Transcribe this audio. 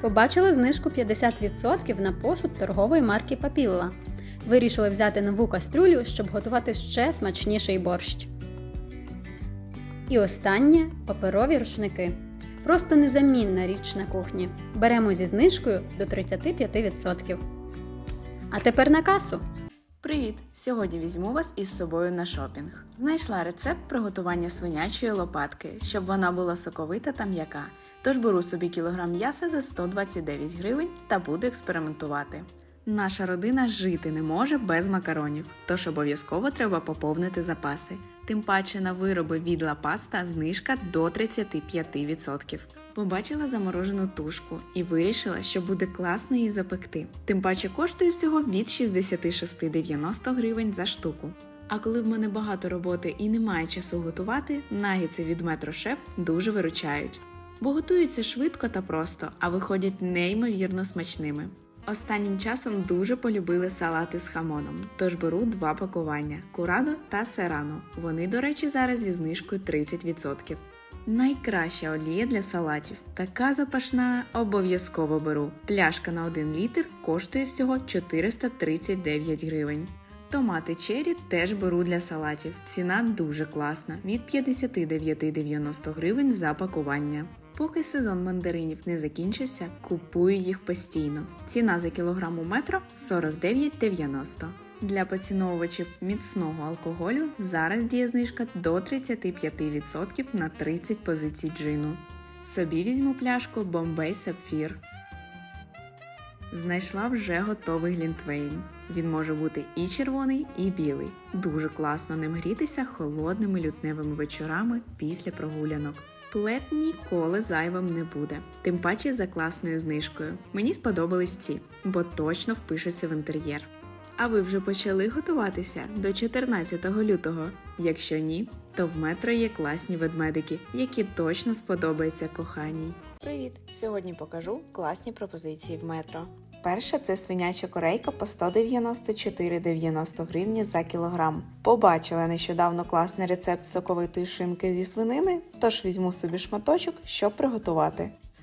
Побачили знижку 50% на посуд торгової марки Папілла. Вирішили взяти нову кастрюлю, щоб готувати ще смачніший борщ. І останнє паперові рушники. Просто незамінна річ на кухні. Беремо зі знижкою до 35%. А тепер на касу. Привіт! Сьогодні візьму вас із собою на шопінг. Знайшла рецепт приготування свинячої лопатки, щоб вона була соковита та м'яка. Тож беру собі кілограм м'яса за 129 гривень та буду експериментувати. Наша родина жити не може без макаронів, тож обов'язково треба поповнити запаси. Тим паче на вироби від Ла Паста знижка до 35%. Побачила заморожену тушку і вирішила, що буде класно її запекти. Тим паче коштує всього від 66,90 гривень за штуку. А коли в мене багато роботи і немає часу готувати, нагіці від Метро Шеф дуже виручають. Бо готуються швидко та просто, а виходять неймовірно смачними. Останнім часом дуже полюбили салати з хамоном, тож беру два пакування курадо та серано. Вони, до речі, зараз зі знижкою 30%. Найкраща олія для салатів. Така запашна обов'язково беру. Пляшка на 1 літр коштує всього 439 гривень. Томати чері теж беру для салатів. Ціна дуже класна від 59,90 гривень за пакування. Поки сезон мандаринів не закінчився, купую їх постійно. Ціна за кілограм у метро 49,90. Для поціновувачів міцного алкоголю зараз діє знижка до 35% на 30 позицій джину. Собі візьму пляшку Bombay Sapphire. Знайшла вже готовий глінтвейн. Він може бути і червоний, і білий. Дуже класно ним грітися холодними лютневими вечорами після прогулянок. Плед ніколи зайвим не буде, тим паче за класною знижкою. Мені сподобались ці, бо точно впишуться в інтер'єр. А ви вже почали готуватися до 14 лютого? Якщо ні, то в метро є класні ведмедики, які точно сподобаються коханій. Привіт! Сьогодні покажу класні пропозиції в метро. Перша це свиняча корейка по 194,90 гривні за кілограм. Побачила нещодавно класний рецепт соковитої шинки зі свинини, тож візьму собі шматочок, щоб приготувати.